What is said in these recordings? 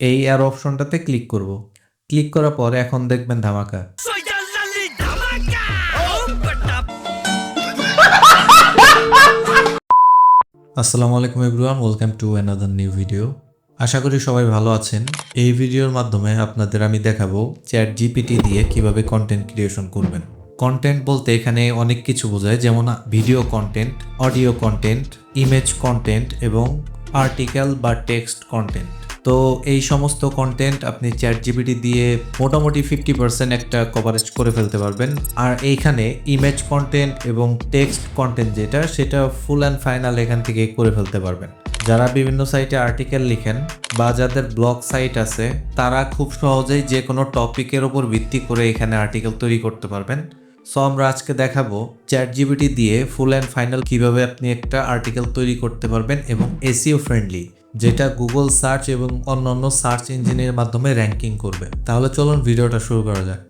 এই আর অপশনটাতে ক্লিক করব। ক্লিক করার পর এখন দেখবেন ধামাকা। আসসালামু আলাইকুম everyone, welcome to another new video. আশা করি সবাই ভালো আছেন। এই ভিডিওর মাধ্যমে আপনাদের আমি দেখাবো চ্যাট জিপিটি দিয়ে কীভাবে কন্টেন্ট ক্রিয়েশন করবেন। কন্টেন্ট বলতে এখানে অনেক কিছু বোঝায়, যেমন video content audio content image content এবং আর্টিকেল বা টেক্সট কন্টেন্ট তো এই সমস্ত কন্টেন্ট আপনি চ্যাট জিবিটি দিয়ে মোটামুটি ফিফটি পার্সেন্ট একটা কভারেজ করে ফেলতে পারবেন। আর এইখানে ইমেজ কন্টেন্ট এবং টেক্সট কন্টেন্ট যেটা, সেটা ফুল অ্যান্ড ফাইনাল এখান থেকে করে ফেলতে পারবেন। যারা বিভিন্ন সাইটে আর্টিকেল লিখেন বা যাদের ব্লগ সাইট আছে, তারা খুব সহজেই যে কোনো টপিকের ওপর ভিত্তি করে এখানে আর্টিকেল তৈরি করতে পারবেন। সো আমরা আজকে দেখাবো চ্যাট জিবিটি দিয়ে ফুল অ্যান্ড ফাইনাল কীভাবে আপনি একটা আর্টিকেল তৈরি করতে পারবেন এবং এসিও ফ্রেন্ডলি যেটা গুগল সার্চ এবং অন্যান্য সার্চ ইঞ্জিনের মাধ্যমে র্যাঙ্কিং করবে। তাহলে চলুন ভিডিওটা শুরু করা যাক।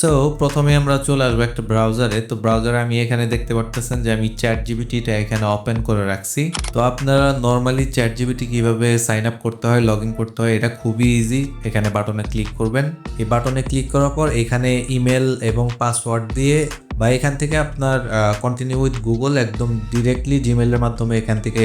সো প্রথমে আমরা চলে আসব একটা ব্রাউজারে তো ব্রাউজারে আমি এখানে দেখতে পারতেছেন যে আমি চ্যাট জিবিটিটা এখানে ওপেন করে রাখছি। তো আপনারা নর্মালি চ্যাট জিবিটি কীভাবে সাইন আপ করতে হয় লগ ইন করতে হয়, এটা খুবই ইজি এখানে বাটনে ক্লিক করবেন। এই বাটনে ক্লিক করার পর এখানে ইমেল এবং পাসওয়ার্ড দিয়ে বা এখান থেকে আপনার কন্টিনিউ উইথ গুগল একদম ডিরেক্টলি জিমেলের মাধ্যমে এখান থেকে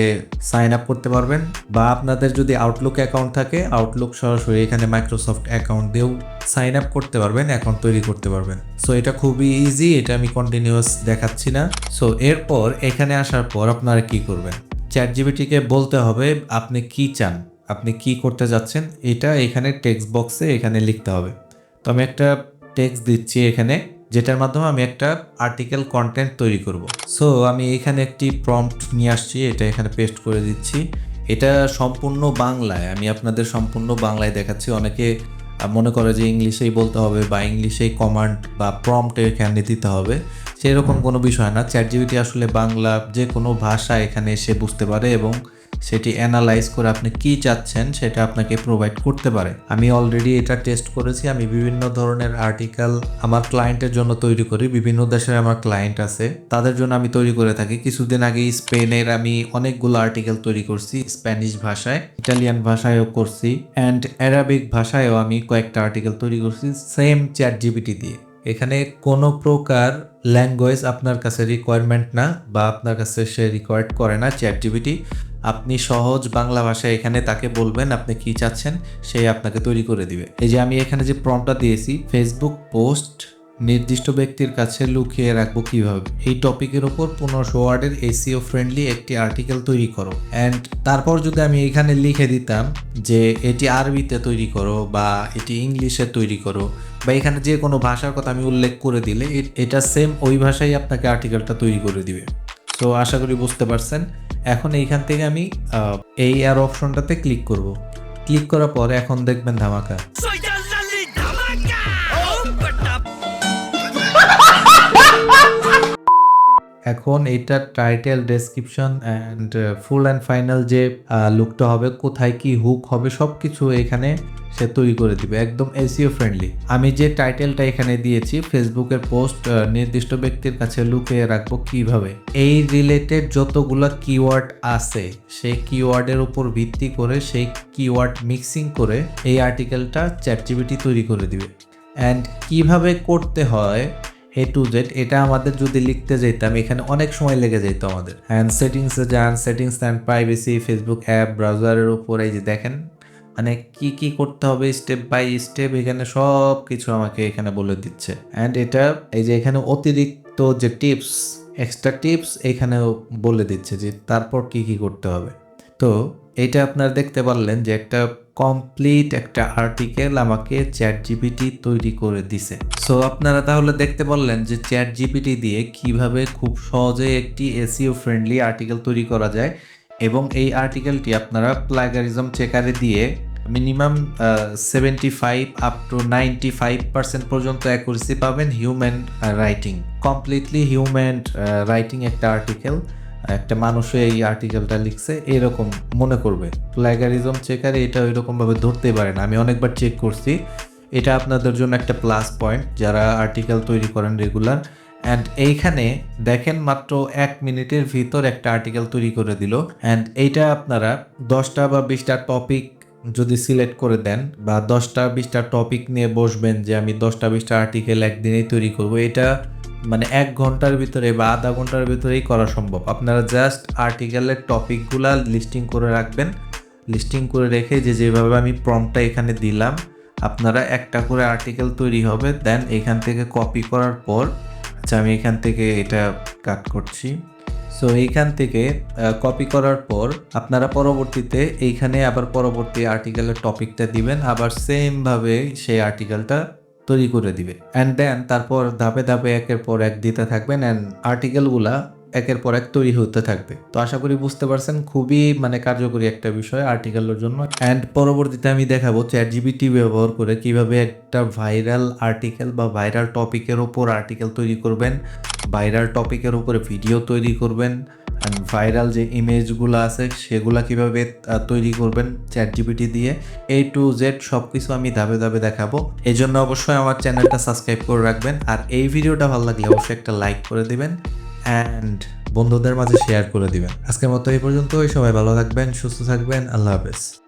সাইন আপ করতে পারবেন। বা আপনাদের যদি আউটলুক অ্যাকাউন্ট থাকে আউটলুক সরাসরি এখানে মাইক্রোসফট অ্যাকাউন্ট দিয়েও সাইন আপ করতে পারবেন অ্যাকাউন্ট তৈরি করতে পারবেন। সো এটা খুবই ইজি এটা আমি কন্টিনিউয়াস দেখাচ্ছি না। সো এরপর এখানে আসার পর আপনারা কি করবেন? চ্যাট জিবিটিকে বলতে হবে, আপনি কি চান? আপনি কি করতে যাচ্ছেন? এটা এখানে টেক্সট বক্সে এখানে লিখতে হবে। তো আমি একটা টেক্সট দিচ্ছি এখানে। যেটার মাধ্যমে আমি একটা আর্টিকেল কন্টেন্ট তৈরি করব। সো আমি এখানে একটি প্রম্পট নিয়ে আসছি, এটা এখানে পেস্ট করে দিচ্ছি। এটা সম্পূর্ণ বাংলায়, আমি আপনাদের সম্পূর্ণ বাংলায় দেখাচ্ছি। অনেকে মনে করে যে ইংলিশেই বলতে হবে বা ইংলিশেই কমান্ড বা প্রম্পট এখানে দিতে হবে। সেরকম কোনো বিষয় না। চ্যাট জিবিটি আসলে বাংলা যে কোনো ভাষা এখানে এসে বুঝতে পারে এবং সেটি অ্যানালাইজ করে আপনি কি চাচ্ছেন সেটা আপনাকে প্রোভাইড করতে পারে। আমি অলরেডি এটা টেস্ট করেছি, আমি বিভিন্ন ধরনের আর্টিকেল আমার ক্লায়েন্টের জন্য তৈরি করি, বিভিন্ন দেশের আমার ক্লায়েন্ট আছে, তাদের জন্য আমি তৈরি করে থাকি। কিছুদিন আগে স্পেনের আমি অনেকগুলো আর্টিকেল তৈরি করছি, স্প্যানিশ ভাষায়, ইটালিয়ান ভাষায়ও করছি অ্যান্ড অ্যারাবিক ভাষায়ও আমি কয়েকটা আর্টিকেল তৈরি করছি সেম চ্যাট জিবিটি দিয়ে। এখানে কোনো প্রকার ল্যাঙ্গুয়েজ আপনার কাছে রিকোয়ারমেন্ট না, বা আপনার কাছে সে রিকোয়ার্ড করে না চ্যাট জিবিটি আপনি সহজ বাংলা ভাষায় এখানে তাকে বলবেন, আপনি কি চাচ্ছেন, সে আপনাকে তৈরি করে দিবে। এই যে আমি এখানে যে প্রমটা দিয়েছি ফেসবুক পোস্ট নির্দিষ্ট ব্যক্তির কাছে লুকিয়ে রাখব কীভাবে? এই টপিকের ওপর পনেরোশো ওয়ার্ডের এসিও ফ্রেন্ডলি একটি আর্টিকেল তৈরি করো। অ্যান্ড তারপর যদি আমি এখানে লিখে দিতাম যে এটি আরবিতে তৈরি করো বা এটি ইংলিশে তৈরি করো বা এখানে যে কোনো ভাষার কথা আমি উল্লেখ করে দিলে এটা সেম ওই ভাষাই আপনাকে আর্টিকেলটা তৈরি করে দিবে। তো আশা করি বুঝতে পারছেন। এখন এইখান থেকে আমি এই আর অপশনটাতে ক্লিক করব। ক্লিক করার পর এখন দেখবেন ধামাকা। এখন এইটা title description and full and final যে লুকটা হবে, কোথায় কি হুক হবে সব কিছু এখানে সে তৈরি করে দিবে, একদম এসিও ফ্রেন্ডলি আমি যে টাইটেলটা এখানে দিয়েছি ফেসবুকের পোস্ট নির্দিষ্ট ব্যক্তির কাছে লুকিয়ে রাখব কীভাবে। এই রিলেটেড যতগুলো কিওয়ার্ড আছে, সেই কিওয়ার্ডের উপর ভিত্তি করে, সেই কিওয়ার্ড মিক্সিং করে এই আর্টিকেলটা চ্যাটজিবিটি তৈরি করে দিবে। অ্যান্ড কীভাবে করতে হয় এ টু জেড এটা আমাদের যদি লিখতে যেতাম, এখানে অনেক সময় লেগে যেত আমাদের। অ্যান্ড সেটিংসে যান settings and privacy Facebook app ব্রাউজারের উপর, এই যে দেখেন মানে কি কি করতে হবে স্টেপ বাই স্টেপ এখানে সব কিছু আমাকে এখানে বলে দিচ্ছে। অ্যান্ড এটা, এই যে এখানে অতিরিক্ত যে টিপস এক্সট্রা টিপস এখানেও বলে দিচ্ছে যে তারপর কি কি করতে হবে। তো এটা আপনারা দেখতে পারলেন যে একটা কমপ্লিট একটা আর্টিকেল আমাকে চ্যাট জিপিটি তৈরি করে দিছে। সো আপনারা তাহলে দেখতে পারলেন যে চ্যাট জিপিটি দিয়ে কীভাবে খুব সহজে একটি এসিও ফ্রেন্ডলি আর্টিকেল তৈরি করা যায় এবং এই আর্টিকেলটি আপনারা প্লাগারিজম চেকারে দিয়ে minimum seventy five up to ninety five percent পর্যন্ত অ্যাকুরেসি পাবেন human writing completely human writing একটা আর্টিকেল একটা মানুষও এই আর্টিকেলটা লিখছে, এরকম মনে করবে। প্লাগারিজম চেকারে এটা ওইরকম ভাবে ধরতে পারে না। আমি অনেকবার চেক করছি। এটা আপনাদের জন্য একটা প্লাস পয়েন্ট যারা আর্টিকেল তৈরি করেন রেগুলার অ্যান্ড এইখানে দেখেন মাত্র এক মিনিটের ভিতর একটা আর্টিকেল তৈরি করে দিল। অ্যান্ড এইটা আপনারা দশটা বা বিশটা টপিক যদি সিলেক্ট করে দেন বা দশটা, বিশটা টপিক নিয়ে বসবেন যে আমি দশটা, বিশটা আর্টিকেল একদিনেই তৈরি করব, এটা মানে এক ঘণ্টার ভিতরে বা আধা ঘণ্টার ভিতরেই করা সম্ভব। আপনারা জাস্ট আর্টিকেলের টপিকগুলা লিস্টিং করে রাখবেন। লিস্টিং করে রেখে যে যেভাবে আমি প্রম্পটটা এখানে দিলাম, আপনারা একটা করে আর্টিকেল তৈরি হবে দেন এখান থেকে কপি করার পর আচ্ছা আমি এখান থেকে এটা কাট করছি। সো এইখান থেকে কপি করার পর, আপনারা পরবর্তীতে এইখানে আবার পরবর্তী আর্টিকেলের টপিকটা দিবেন, আবার সেমভাবে সেই আর্টিকেলটা তৈরি করে দিবে। অ্যান্ড দেন তারপর ধাপে ধাপে একের পর এক দিতে থাকবেন অ্যান্ড আর্টিকেলগুলা একের পর এক তৈরি হতে থাকবে। তো আশা করি বুঝতে পারছেন, খুবই মানে কার্যকরী একটা বিষয় আর্টিকেলের জন্য। অ্যান্ড পরবর্তীতে আমি দেখাবো চ্যাট জিবিটি ব্যবহার করে কীভাবে একটা ভাইরাল আর্টিকেল বা ভাইরাল টপিকের ওপর আর্টিকেল তৈরি করবেন ভাইরাল টপিকের উপরে ভিডিও তৈরি করবেন। ভাইরাল যে ইমেজগুলো আছে, সেগুলা কীভাবে তৈরি করবেন চ্যাট জিপিটি দিয়ে এ টু জেড সব কিছু আমি ধাপে ধাপে দেখাবো। এই জন্য অবশ্যই আমার চ্যানেলটা সাবস্ক্রাইব করে রাখবেন। আর এই ভিডিওটা ভালো লাগলে অবশ্যই একটা লাইক করে দিবেন অ্যান্ড বন্ধুদের মাঝে শেয়ার করে দিবেন। আজকের মতো এই পর্যন্তই। সবাই ভালো থাকবেন, সুস্থ থাকবেন। আল্লাহ হাফেজ।